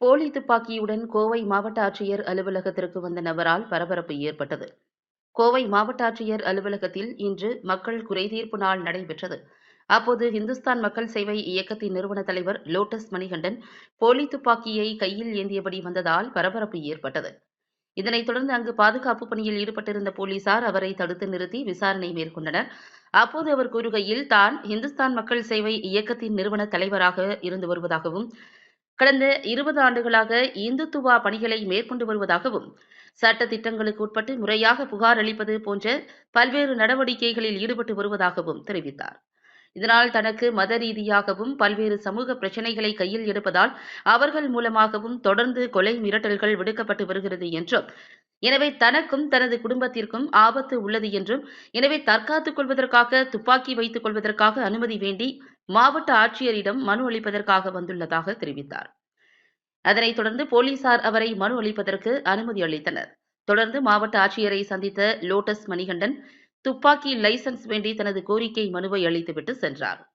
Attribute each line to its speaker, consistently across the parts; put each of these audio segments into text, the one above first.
Speaker 1: போலி துப்பாக்கியுடன் கோவை மாவட்ட ஆட்சியர் அலுவலகத்திற்கு வந்த நபரால் பரபரப்பு ஏற்பட்டது. கோவை மாவட்ட ஆட்சியர் அலுவலகத்தில் இன்று மக்கள் குறைதீர்ப்பு நாள் நடைபெற்றது. அப்போது இந்துஸ்தான் மக்கள் சேவை இயக்கத்தின் நிறுவன தலைவர் லோட்டஸ் மணிகண்டன் போலி துப்பாக்கியை கையில் ஏந்தியபடி வந்ததால் பரபரப்பு ஏற்பட்டது. இதனைத் தொடர்ந்து அங்கு பாதுகாப்பு பணியில் ஈடுபட்டிருந்த போலீசார் அவரை தடுத்து நிறுத்தி விசாரணை மேற்கொண்டனர். அப்போது அவர் கூறுகையில் தான் இந்துஸ்தான் மக்கள் சேவை இயக்கத்தின் நிறுவன தலைவராக இருந்து வருவதாகவும் கடந்த இருபது ஆண்டுகளாக இந்துத்துவா பணிகளை மேற்கொண்டு வருவதாகவும் சட்ட திட்டங்களுக்கு உட்பட்டு முறையாக புகார் அளிப்பது போன்ற பல்வேறு நடவடிக்கைகளில் ஈடுபட்டு வருவதாகவும் தெரிவித்தார். இதனால் தனக்கு மத ரீதியாகவும் பல்வேறு சமூக பிரச்சனைகளை கையில் எடுப்பதால் அவர்கள் மூலமாகவும் தொடர்ந்து கொலை மிரட்டல்கள் விடுக்கப்பட்டு வருகிறது என்றும் எனவே தனக்கும் தனது குடும்பத்திற்கும் ஆபத்து உள்ளது என்றும் எனவே தற்காத்துக் கொள்வதற்காக துப்பாக்கி வைத்துக் கொள்வதற்காக அனுமதி வேண்டி மாவட்ட ஆட்சியரிடம் மனு அளிப்பதற்காக வந்துள்ளதாக தெரிவித்தார். அதனைத் தொடர்ந்து போலீசார் அவரை மனு அளிப்பதற்கு அனுமதி அளித்தனர். தொடர்ந்து மாவட்ட ஆட்சியரை சந்தித்த லோட்டஸ் மணிகண்டன் துப்பாக்கி லைசன்ஸ் வேண்டி தனது கோரிக்கை மனுவை அளித்துவிட்டு சென்றார்.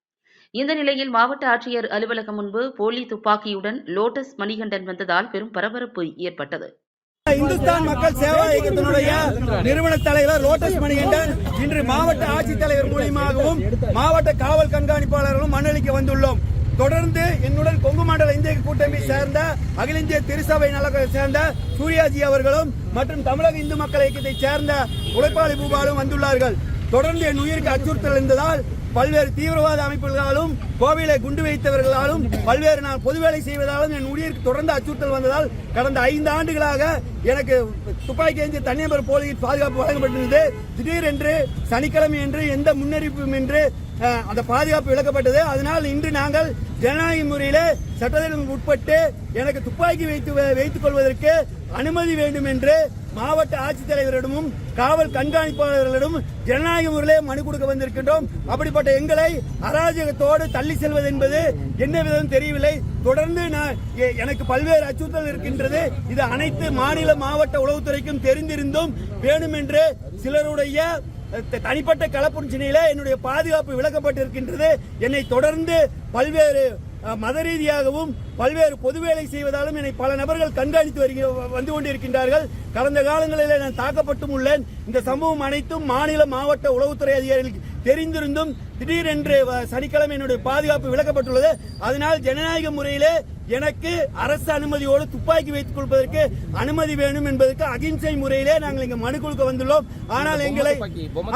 Speaker 1: இந்த நிலையில் மாவட்ட ஆட்சியர் அலுவலகம் முன்பு போலி துப்பாக்கியுடன் லோட்டஸ் மணிகண்டன் வந்ததால் பெரும் பரபரப்பு ஏற்பட்டது.
Speaker 2: இந்துஸ்தான் மக்கள் சேவா இயக்கத்தினுடைய நிறுவன தலைவர் லோட்டஸ் மணிகண்டன் இன்று மாவட்ட ஆட்சித்தலைவர் மூலியமாகவும் மாவட்ட காவல் கண்காணிப்பாளர்களும் மண்ணளிக்க வந்துள்ளோம். தொடர்ந்து என்னுடன் கொங்கு மண்டல இந்திய கூட்டமை சேர்ந்த அகில இந்திய திருசபை நலத்தை சேர்ந்த சூர்யாஜி அவர்களும் மற்றும் தமிழக இந்து மக்கள் இயக்கத்தை சேர்ந்த உழைப்பாளி பூபாலும் வந்துள்ளார்கள். தொடர்ந்து என் உயிருக்கு அச்சுறுத்தல் இருந்ததால் பல்வேறு தீவிரவாத அமைப்புகளாலும் கோவிலை குண்டு வைத்தவர்களாலும் பல்வேறு நான் பொது வேலை செய்வதாலும் என் உயிருக்கு தொடர்ந்து அச்சுறுத்தல் வந்ததால் கடந்த ஐந்து ஆண்டுகளாக எனக்கு துப்பாக்கி ஏந்திய தனிநபர் போலீஸ் பாதுகாப்பு வழங்கப்பட்டிருந்தது. திடீரென்று சனிக்கிழமை என்று எந்த முன்னறிவிப்பும் என்று அந்த பாதுகாப்பு விளக்கப்பட்டது அதனால் இன்று நாங்கள் ஜனநாயக முறையிலே சட்டத்திற்கு உட்பட்டு எனக்கு துப்பாக்கி வைத்து வைத்துக் கொள்வதற்கு அனுமதி வேண்டும் என்று மாவட்ட ஆட்சித்தலைவரிடமும் காவல் கண்காணிப்பாளர்களிடம் ஜனநாயக முறையிலே மனு கொடுக்க வந்திருக்கின்றோம். அப்படிப்பட்ட எங்களை அராஜகத்தோடு தள்ளி செல்வது என்பது என்ன விதம் தெரியவில்லை. தொடர்ந்து நான் எனக்கு பல்வேறு அச்சுறுத்தல் இருக்கின்றது. இது அனைத்து மாநில மாவட்ட உளவுத்துறைக்கும் தெரிந்திருந்தும் வேண்டுமென்று சிலருடைய த- தனிப்பட்ட கலப்புணர்ச்சியில என்னுடைய பாதுகாப்பு விளக்கப்பட்டிருக்கின்றது. என்னை தொடர்ந்து பல்வேறு மத ரீதியாகவும் பல்வேறு பொதுவேலை செய்வதாலும் என்னை பல நபர்கள் கண்காணித்து வருகிற வந்து கொண்டிருக்கின்றார்கள். கடந்த காலங்களில் நான் தாக்கப்பட்டும் உள்ளேன். இந்த சம்பவம் அனைத்தும் மாநில மாவட்ட உளவுத்துறை அதிகாரிகளுக்கு தெரிந்திருந்தும் திடீரென்று சனிக்கிழமை என்னுடைய பாதுகாப்பு விலக்கப்பட்டுள்ளது அதனால் ஜனநாயக முறையிலே எனக்கு அரசு அனுமதியோடு துப்பாக்கி வைத்துக் கொள்வதற்கு அனுமதி வேண்டும் என்பதற்கு அகிம்சை முறையிலே நாங்கள் இங்க மனு கொடுக்க வந்துள்ளோம். ஆனால் எங்களை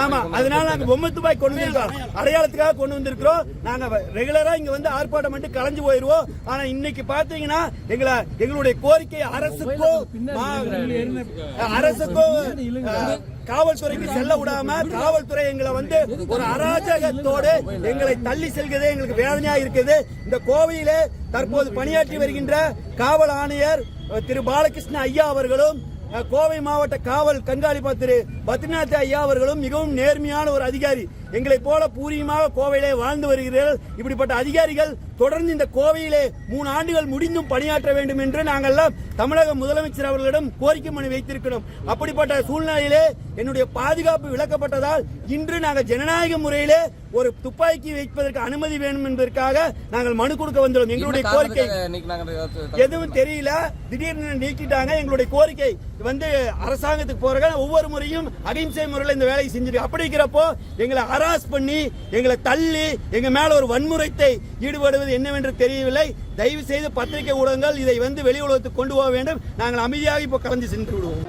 Speaker 2: ஆமா அதனால நாங்க பொம்மை துப்பாக்கி கொண்டு வந்திருக்கோம். அடையாளத்துக்காக கொண்டு வந்திருக்கிறோம். நாங்க ரெகுலரா இங்க வந்து ஆர்ப்பாட்டம் பண்ணிட்டு கலைஞ்சு போயிருவோம். ஆனா இன்னைக்கு பாத்தீங்கன்னா எங்களை எங்களுடைய கோரிக்கை அரசுக்கோ அரசுக்கோ காவல்துறைக்கு செல்ல விடாம காவல்துறை எங்களை வந்து ஒரு அராஜகத்தோடு எங்களை தள்ளி செல்கிறதே எங்களுக்கு வேதனையா இருக்குது. இந்த கோவையிலே தற்போது பணியாற்றி வருகின்ற காவல் ஆணையர் திரு பாலகிருஷ்ண ஐயா அவர்களும் கோவை மாவட்ட காவல் கண்காணிப்பாளர் திரு பத்ரிநாத் ஐயா அவர்களும் மிகவும் நேர்மையான ஒரு அதிகாரி. எங்களை போல பூரியமாக கோவையிலே வாழ்ந்து வருகிறீர்கள். இப்படிப்பட்ட அதிகாரிகள் தொடர்ந்து இந்த கோவையிலே மூணு ஆண்டுகள் முடிந்தும் பணியாற்ற வேண்டும் என்று நாங்கள்லாம் தமிழக முதலமைச்சர் அவர்களிடம் கோரிக்கை மனு வைத்திருக்கிறோம். அப்படிப்பட்ட சூழ்நிலையிலே என்னுடைய பாதுகாப்பு விலக்கப்பட்டதால் இன்று நாங்கள் ஜனநாயக முறையிலே ஒரு துப்பாக்கி வைப்பதற்கு அனுமதி வேண்டும் என்பதற்காக நாங்கள் மனு கொடுக்க வந்துள்ளோம். எங்களுடைய கோரிக்கை எதுவும் தெரியல. திடீர்னு நீக்கிட்டாங்க. எங்களுடைய கோரிக்கை வந்து அரசாங்கத்துக்கு போறாங்க ஒவ்வொரு முறையும் அகிம்சை முறையில் இந்த வேலையை செஞ்சிருக்கு. அப்படி இருக்கிறப்போ எங்களை ஹராஸ் பண்ணி எங்களை தள்ளி எங்க மேல ஒரு வன்முறைத்தை ஈடுபடுவது என்னவென்று தெரியவில்லை. தயவு செய்து பத்திரிகை ஊடகங்கள் இதை வந்து வெளி உலகத்துக்கு கொண்டு போக வேண்டும். நாங்கள் அமைதியாக இப்போ கலந்து சென்று விடுவோம்.